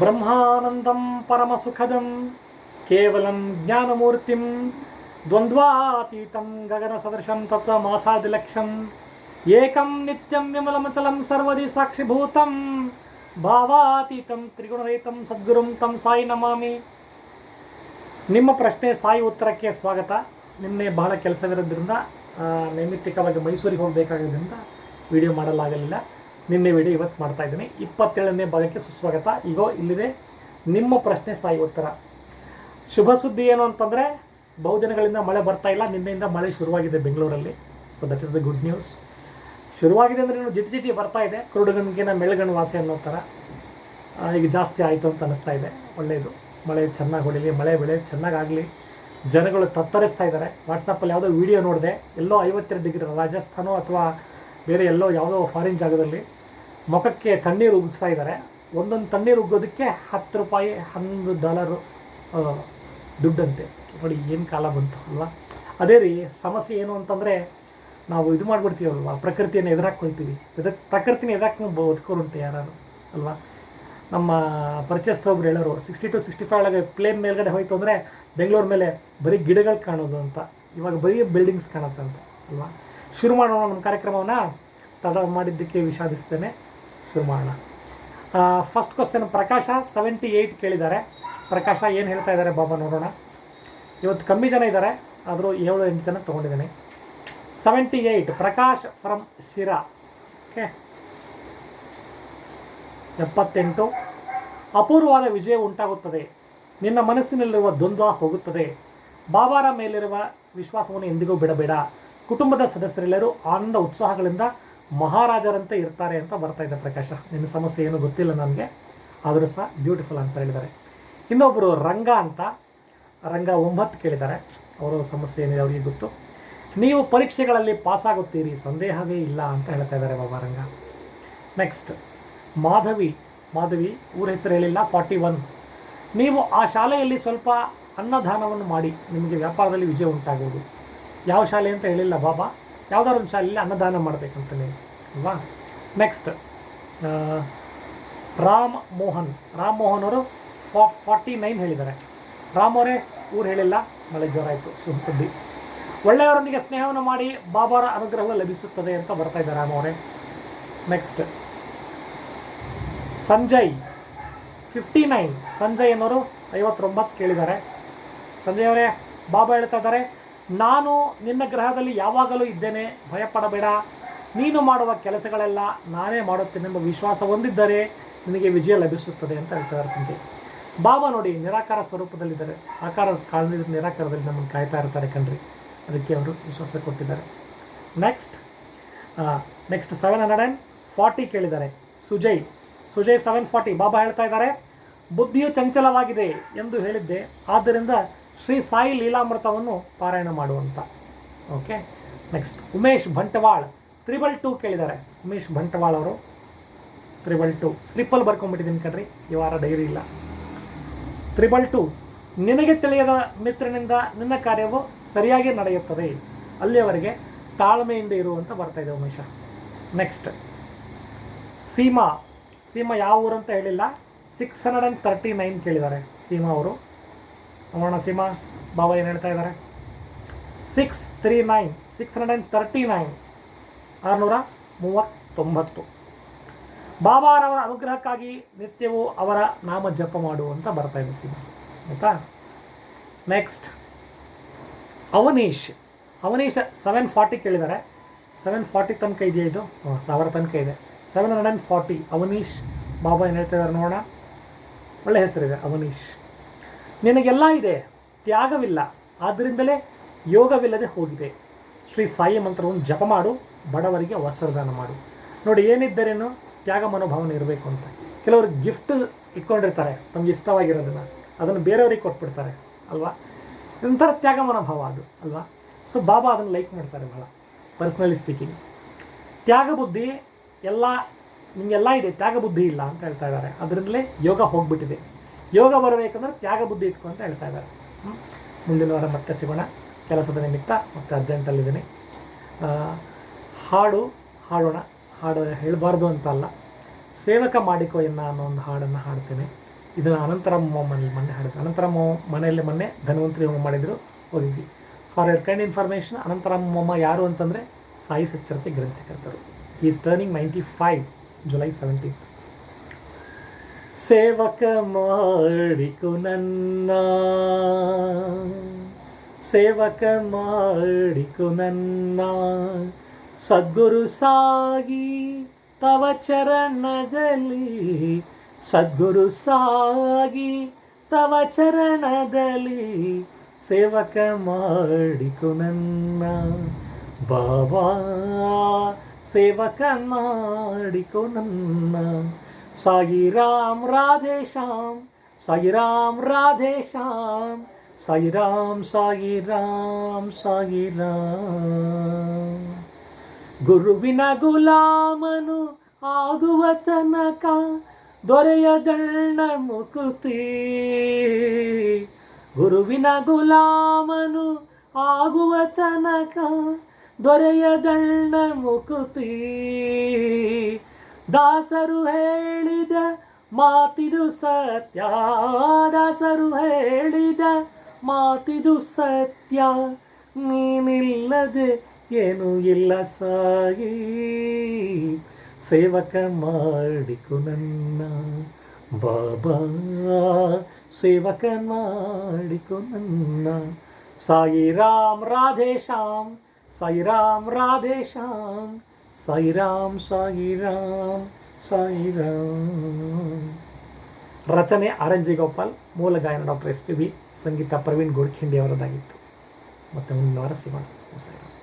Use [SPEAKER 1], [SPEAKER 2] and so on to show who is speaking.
[SPEAKER 1] ಬ್ರಹ್ಮಾನಂದಂ ಪರಮಸುಖದಂ ಕೇವಲಂ ಜ್ಞಾನಮೂರ್ತಿಂ ದ್ವಂದ್ವಾತೀತಂ ಗಗನ ಸದೃಶಂ ತತ್ವ ಮಾಸಾದಿಲಕ್ಷಂ ಏಕಂ ನಿತ್ಯಂ ವಿಮಲಮಚಲಂ ಸರ್ವದಿ ಸಾಕ್ಷಿಭೂತಂ ಭಾವಾತೀತಂ ತ್ರಿಗುಣರಹಿತಂ ಸದ್ಗುರುಂ ತಂ ಸಾಯಿ ನಮಾಮಿ ನಿಮ್ಮ ಪ್ರಶ್ನೆ ಸಾಯಿ ಉತ್ತರಕ್ಕೆ ಸ್ವಾಗತ ನಿನ್ನೆ ಬಹಳ ಕೆಲಸವಿರೋದ್ರಿಂದ ಆ, ನೈಮಿತ್ತಿಕವಾಗಿ ಮೈಸೂರಿಗೆ ಹೋಗಬೇಕಾಗೋದ್ರಿಂದ ವಿಡಿಯೋ ಮಾಡಲಾಗಲಿಲ್ಲ ನಿನ್ನೆ ವಿಡಿಯೋ ಇವತ್ತು ಮಾಡ್ತಾ ಇದ್ದೀನಿ. ಇಪ್ಪತ್ತೇಳನೇ ಭಾಗಕ್ಕೆ ಸುಸ್ವಾಗತ. ಈಗ ಇಲ್ಲಿದೆ ನಿಮ್ಮ ಪ್ರಶ್ನೆ ಸಾಯಿ ಉತ್ತರ. ಶುಭ ಸುದ್ದಿ ಏನು ಅಂತಂದರೆ ಬಹುದಿನಗಳಿಂದ ಮಳೆ ಬರ್ತಾ ಇಲ್ಲ. ನಿನ್ನೆಯಿಂದ ಮಳೆ ಶುರುವಾಗಿದೆ ಬೆಂಗಳೂರಲ್ಲಿ. So that is the good news ಶುರುವಾಗಿದೆ ಅಂದರೆ ಇನ್ನು ಜಿಟಿ ಜಿಟಿ ಬರ್ತಾ ಇದೆ. ಕುರುಡುಗಣ್ಗಿನ ಮೆಳಗಣ್ಣು ವಾಸಿ ಅನ್ನೋ ಥರ. ಈಗ ಜಾಸ್ತಿ ಆಯಿತು ಅಂತ ಅನ್ನಿಸ್ತಾ ಇದೆ. ಒಳ್ಳೆಯದು ಮಳೆ ಚೆನ್ನಾಗಿ ಹೊಡೀಲಿ, ಮಳೆ ಬೆಳೆ ಚೆನ್ನಾಗಾಗಲಿ. ಜನಗಳು ತತ್ತರಿಸ್ತಾ ಇದ್ದಾರೆ. ವಾಟ್ಸಪ್ಪಲ್ಲಿ ಯಾವುದೋ ವಿಡಿಯೋ ನೋಡಿದೆ. ಎಲ್ಲೋ ಐವತ್ತೆರಡು ಡಿಗ್ರಿ ರಾಜಸ್ಥಾನೋ ಅಥವಾ ಬೇರೆ ಎಲ್ಲೋ ಯಾವುದೋ ಫಾರಿನ್ ಜಾಗದಲ್ಲಿ ಮುಖಕ್ಕೆ ತಣ್ಣೀರು ಉಗಿಸ್ತಾ ಇದ್ದಾರೆ. ಒಂದೊಂದು ತಣ್ಣೀರು ಉಗ್ಗೋದಕ್ಕೆ ಹತ್ತು ರೂಪಾಯಿ, ಹನ್ನೊಂದು ಡಾಲರು ದುಡ್ಡಂತೆ. ನೋಡಿ, ಏನು ಕಾಲ ಬಂತು ಅಲ್ವಾ? ಅದೇ ರೀ, ಸಮಸ್ಯೆ ಏನು ಅಂತಂದರೆ, ನಾವು ಇದು ಮಾಡಿಬಿಡ್ತೀವಲ್ವ? ಪ್ರಕೃತಿಯನ್ನು ಎದುರಾಕೊಳ್ತೀವಿ ಎದುರು ಪ್ರಕೃತಿನ ಎದುರಾಕೊಂಡು ಬದುಕೋರುಂಟು ಯಾರು ಅಲ್ವಾ? ನಮ್ಮ ಪರಿಚಯಸ್ಥ ಒಬ್ರು ಹೇಳೋರು ಸಿಕ್ಸ್ಟಿ ಟು ಸಿಕ್ಸ್ಟಿ ಫೈವ್ ಒಳಗೆ ಪ್ಲೇನ್ ಮೇಲ್ಗಡೆ ಹೋಯ್ತು ಅಂದರೆ, ಬೆಂಗಳೂರು ಮೇಲೆ ಬರೀ ಗಿಡಗಳು ಕಾಣೋದು ಅಂತ. ಇವಾಗ ಬರೀ ಬಿಲ್ಡಿಂಗ್ಸ್ ಕಾಣುತ್ತೆ ಅಂತ, ಅಲ್ವಾ? ಶುರು ಮಾಡೋಣ, ನಮ್ಮ ಕಾರ್ಯಕ್ರಮವನ್ನು. ತಡ ಮಾಡಿದ್ದಕ್ಕೆ ವಿಷಾದಿಸ್ತೇನೆ. ಶುರು ಮಾಡೋಣ first question Prakash seventy eight ಕೇಳಿದ್ದಾರೆ. ಪ್ರಕಾಶ ಏನು ಹೇಳ್ತಾ ಇದ್ದಾರೆ ಬಾಬಾ ನೋಡೋಣ. ಇವತ್ತು ಕಮ್ಮಿ ಜನ ಇದ್ದಾರೆ, ಆದರೂ ಏಳು ಎಂಟು ಜನ ತೊಗೊಂಡಿದ್ದೀನಿ. Seventy eight Prakash from Shira. Okay ಎಪ್ಪತ್ತೆಂಟು. ಅಪೂರ್ವವಾದ ವಿಜಯ ಉಂಟಾಗುತ್ತದೆ. ನಿನ್ನ ಮನಸ್ಸಿನಲ್ಲಿರುವ ದ್ವಂದ್ವ ಹೋಗುತ್ತದೆ. ಬಾಬಾರ ಮೇಲಿರುವ ವಿಶ್ವಾಸವನ್ನು ಎಂದಿಗೂ ಬಿಡಬೇಡ. ಕುಟುಂಬದ ಸದಸ್ಯರೆಲ್ಲರೂ ಆನಂದ, ಉತ್ಸಾಹಗಳಿಂದ ಮಹಾರಾಜರಂತೆ ಇರ್ತಾರೆ ಅಂತ ಬರ್ತಾ ಇದೆ ಪ್ರಕಾಶ. ನಿನ್ನ ಸಮಸ್ಯೆ ಏನು ಗೊತ್ತಿಲ್ಲ ನನಗೆ, ಆದರೂ ಸಹ ಬ್ಯೂಟಿಫುಲ್ ಆನ್ಸರ್ ಹೇಳಿದ್ದಾರೆ. ಇನ್ನೊಬ್ಬರು ರಂಗ ಅಂತ, ರಂಗ ಒಂಬತ್ತು ಕೇಳಿದ್ದಾರೆ. ಅವರ ಸಮಸ್ಯೆ ಏನಿದೆ ಅವರಿಗೆ ಗೊತ್ತು? ನೀವು ಪರೀಕ್ಷೆಗಳಲ್ಲಿ ಪಾಸಾಗುತ್ತೀರಿ, ಸಂದೇಹವೇ ಇಲ್ಲ ಅಂತ ಹೇಳ್ತಾ ಇದ್ದಾರೆ ಬಾಬಾ ರಂಗ. ನೆಕ್ಸ್ಟ್ ಮಾಧವಿ ಮಾಧವಿ, ಊರ ಹೆಸರು ಹೇಳಿಲ್ಲ ಫಾರ್ಟಿ ಒನ್ ನೀವು ಆ ಶಾಲೆಯಲ್ಲಿ ಸ್ವಲ್ಪ ಅನ್ನದಾನವನ್ನು ಮಾಡಿ, ನಿಮಗೆ ವ್ಯಾಪಾರದಲ್ಲಿ ವಿಜಯ ಉಂಟಾಗುವುದು. ಯಾವ ಶಾಲೆ ಅಂತ ಹೇಳಿಲ್ಲ ಬಾಬಾ? ಯಾವುದಾದ್ರು ಒಂದು ಶಾಲೆಯಲ್ಲಿ ಅನ್ನದಾನ ಮಾಡಬೇಕಂತ ಅಲ್ವಾ? ನೆಕ್ಸ್ಟ್ ರಾಮ್ ಮೋಹನ್. ರಾಮ್ ಮೋಹನ್ ಅವರು ಫಾ, ಫಾರ್ಟಿ ನೈನ್ ಹೇಳಿದ್ದಾರೆ. ರಾಮ್ ಅವರೇ ಊರು ಹೇಳಿಲ್ಲ, ಮಳೆ ಆಯಿತು ಶುಭ ಸುದ್ದಿ. ಒಳ್ಳೆಯವರೊಂದಿಗೆ ಸ್ನೇಹವನ್ನು ಮಾಡಿ ಬಾಬಾರ ಅನುಗ್ರಹ ಲಭಿಸುತ್ತದೆ ಅಂತ ಬರ್ತಾ ಇದ್ದಾರೆ ರಾಮ್ ಅವರೇ. Next Sanjay. Fifty nine Sanjay ಅನ್ನೋರು ಐವತ್ತೊಂಬತ್ತು ಕೇಳಿದ್ದಾರೆ. ಸಂಜಯ್ ಅವರೇ, ಬಾಬಾ ಹೇಳ್ತಾ ಇದ್ದಾರೆ ನಾನು ನಿನ್ನ ಗ್ರಹದಲ್ಲಿ ಯಾವಾಗಲೂ ಇದ್ದೇನೆ, ಭಯಪಡಬೇಡ. ನೀನು ಮಾಡುವ ಕೆಲಸಗಳೆಲ್ಲ ನಾನೇ ಮಾಡುತ್ತೇನೆಂಬ ವಿಶ್ವಾಸ ಹೊಂದಿದ್ದರೆ ನಿನಗೆ ವಿಜಯ ಲಭಿಸುತ್ತದೆ ಅಂತ ಹೇಳ್ತಾರೆ ಸಂಜೆ ಬಾಬಾ ನೋಡಿ, ನಿರಾಕಾರ ಸ್ವರೂಪದಲ್ಲಿದ್ದಾರೆ. ಆಕಾರ ಕಾಲದ ನಿರಾಕಾರದಲ್ಲಿ ನಮ್ಮನ್ನು ಕಾಯ್ತಾ ಇರ್ತಾರೆ ಕಣ್ರಿ. ಅದಕ್ಕೆ ಅವರು ವಿಶ್ವಾಸ ಕೊಟ್ಟಿದ್ದಾರೆ. Next next seven hundred and forty ಕೇಳಿದ್ದಾರೆ. ಸುಜಯ್ ಸುಜಯ್ ಸೆವೆನ್ ಫಾರ್ಟಿ ಬಾಬಾ ಹೇಳ್ತಾ ಇದ್ದಾರೆ, ಬುದ್ಧಿಯು ಚಂಚಲವಾಗಿದೆ ಎಂದು ಹೇಳಿದ್ದೆ. ಆದ್ದರಿಂದ ಶ್ರೀ ಸಾಯಿ ಲೀಲಾಮೃತವನ್ನು ಪಾರಾಯಣ ಮಾಡುವಂಥ okay next Umesh Bantwal triple two ಕೇಳಿದ್ದಾರೆ. ಉಮೇಶ್ ಭಂಟವಾಳ್ ಅವರು, ತ್ರಿಬಲ್ ಟು. ಸ್ಲಿಪ್ಪಲ್ಲಿ ಬರ್ಕೊಂಡ್ಬಿಟ್ಟಿದ್ದೀನಿ ಕಣ್ರಿ, ಈ ವಾರ ಡೈರಿ ಇಲ್ಲ. ತ್ರಿಬಲ್ ಟು, ನಿನಗೆ ತಿಳಿಯದ ಮಿತ್ರನಿಂದ ನಿನ್ನ ಕಾರ್ಯವು ಸರಿಯಾಗಿ ನಡೆಯುತ್ತದೆ. ಅಲ್ಲಿಯವರೆಗೆ ತಾಳ್ಮೆಯಿಂದ ಇರುವಂತ ಬರ್ತಾ ಇದೆ ಉಮೇಶ. ನೆಕ್ಸ್ಟ್ ಸೀಮಾ. ಸೀಮಾ ಯಾವ ಊರು ಅಂತ ಹೇಳಿಲ್ಲ six hundred and thirty nine ಕೇಳಿದ್ದಾರೆ. ಸೀಮಾ ಅವರು. ನೋಡೋಣ ಸಿಂಹ ಬಾಬಾ ಏನು ಹೇಳ್ತಾ ಇದ್ದಾರೆ six three nine six hundred and thirty nine ಆರುನೂರ ಮೂವತ್ತೊಂಬತ್ತು. ಬಾಬಾರವರ ಅನುಗ್ರಹಕ್ಕಾಗಿ ನಿತ್ಯವೂ ಅವರ ನಾಮ ಜಪ ಮಾಡು ಅಂತ ಬರ್ತಾ ಇದೆ ಸೀಮಾ. ಆಯಿತಾ? Next Avanish. Avanish seven forty ಕೇಳಿದ್ದಾರೆ ಸೆವೆನ್ ಫಾರ್ಟಿ ತನಕ ಇದೆಯಾ ಇದು? ಸಾವಿರ ತನಕ ಇದೆ. Seven hundred and forty Avanish, Baba ಏನು ಹೇಳ್ತಾ ಇದ್ದಾರೆ ನೋಡೋಣ. ಒಳ್ಳೆ ಹೆಸರಿದೆ, ಅವನೀಶ್. ನಿನಗೆಲ್ಲ ಇದೆ. ತ್ಯಾಗವಿಲ್ಲ. ಆದ್ದರಿಂದಲೇ ಯೋಗವಿಲ್ಲದೆ ಹೋಗಿದೆ. ಶ್ರೀ ಸಾಯಿ ಮಂತ್ರವನ್ನು ಜಪ ಮಾಡು. ಬಡವರಿಗೆ ವಸ್ತ್ರದಾನ ಮಾಡು. ನೋಡಿ, ಏನಿದ್ದರೇನು? ತ್ಯಾಗ ಮನೋಭಾವನೆ ಇರಬೇಕು ಅಂತ. ಕೆಲವರು ಗಿಫ್ಟ್ ಇಟ್ಕೊಂಡಿರ್ತಾರೆ. ನಮ್ಗೆ ಇಷ್ಟವಾಗಿರೋದನ್ನು. ಅದನ್ನು ಬೇರೆಯವ್ರಿಗೆ ಕೊಟ್ಬಿಡ್ತಾರೆ. ಅಲ್ವಾ? ಒಂಥರ ತ್ಯಾಗ ಮನೋಭಾವ ಅದು. ಅಲ್ವಾ? ಸೊ ಬಾಬಾ ಅದನ್ನು ಲೈಕ್ ಮಾಡ್ತಾರೆ ಭಾಳ ಪರ್ಸ್ನಲಿ ಸ್ಪೀಕಿಂಗ್ ತ್ಯಾಗ ಬುದ್ಧಿ ಎಲ್ಲ, ನಿಮಗೆಲ್ಲ ಇದೆ. ತ್ಯಾಗ ಬುದ್ಧಿ ಇಲ್ಲ ಅಂತ ಹೇಳ್ತಾ ಇದ್ದಾರೆ. ಅದರಿಂದಲೇ ಯೋಗ ಹೋಗ್ಬಿಟ್ಟಿದೆ. ಯೋಗ ಬರಬೇಕಂದ್ರೆ ತ್ಯಾಗ ಬುದ್ಧಿ ಇಟ್ಕೊ ಅಂತ ಹೇಳ್ತಾ ಇದ್ದಾರೆ? ಮುಂದಿನ ವಾರ ಮತ್ತೆ ಸಿಗೋಣ. ಕೆಲಸದ ನಿಮಿತ್ತ ಮತ್ತೆ ಅರ್ಜೆಂಟಲ್ಲಿದ್ದೀನಿ. ಹಾಡು ಹಾಡೋಣ. ಹಾಡು ಹೇಳಬಾರ್ದು ಅಂತ ಅಲ್ಲ. ಸೇವಕ ಮಾಡಿಕೋ ಎನ್ನ ಅನ್ನೋ ಒಂದು ಹಾಡನ್ನು ಹಾಡ್ತೇನೆ. ಇದನ್ನು ಅನಂತರಮ್ಮ ಮನೇಲಿ ಮೊನ್ನೆ ಹಾಡಿದ್ರು ಅನಂತರಮ್ಮ ಮನೆಯಲ್ಲಿ ಮೊನ್ನೆ ಧನ್ವಂತರಿ ಹೋಮ ಮಾಡಿದ್ರು, ಓದಿದ್ವಿ. For your kind information Anantaramma ಯಾರು ಅಂತಂದರೆ Sai ಸಚ್ಚರತೆ ಗ್ರಂಥಕರ್ತರು. Is turning ninety five July seventeenth ಸೇವಕ ಮಾಡಿಕು ನನ್ನ. ಸೇವಕ ಮಾಡಿಕು ನನ್ನ. ಸದ್ಗುರು ಸಾಗಿ ತವ ಚರಣದಲ್ಲಿ. ಸದ್ಗುರು ಸಾಗಿ ತವ ಚರಣದಲ್ಲಿ ಸೇವಕ ಮಾಡಿಕು ನನ್ನ. ಬಾಬಾ, ಸೇವಕ ಮಾಡಿಕೊ ನನ್ನ. ಸಾಯಿ ರಾಮ್ ರಾಧೆ ಶ್ಯಾಮ್, ಸಾಯಿ ರಾಮ್ ರಾಧೆ ಶ್ಯಾಮ್, ಸಾಯಿ ರಾಮ್ ಸಾಯಿ ರಾಮ್ ಸಾಯಿ ರಾಮ್. ಗುರುವಿನ ಗುಲಾಮನು ಆಗುವ ತನಕ ದೊರೆಯದಣ್ಣ ಮುಕುತಿ. ಗುರುವಿನ ಗುಲಾಮನು ಆಗುವ ತನಕ ದೊರೆಯದಣ್ಣ ಮುಕುತಿ. ದಾಸರು ಹೇಳಿದ ಮಾತಿದು ಸತ್ಯ, ದಾಸರು ಹೇಳಿದ ಮಾತಿದು ಸತ್ಯ, ನೀನಿಲ್ಲದೆ ಏನು ಇಲ್ಲ ಸಾಯಿ. ಸೇವಕ ಮಾಡಿಕು ನನ್ನ ಬಾಬಾ, ಸೇವಕ ಮಾಡಿಕು ನನ್ನ ಸಾಯಿ. ರಾಮ್ ರಾಧೇಶಾಮ್ ಸಾಯಿ ರಾಮ್ ರಾಧೆ ಶ್ಯಾಮ್ ಸಾಯಿ ರಾಮ್ ಸಾಯಿ ರಾಮ್ ಸಾಯಿ ರಾಮ್ ರಚನೆ ಆರ್ ಎನ್ ಜಿ ಗೋಪಾಲ್, ಮೂಲ ಗಾಯನ ಡಾಕ್ಟರ್ ಎಸ್ ಪಿ ಬಿ ಸಂಗೀತ ಪ್ರವೀಣ್ ಗೋಡ್ಖಿಂಡಿ ಅವರದ್ದಾಗಿತ್ತು ಮತ್ತು ಮುಂದಿನ ವಾರ ಸಿಗೋಣ. ಸಾಯಿ ರಾಮ್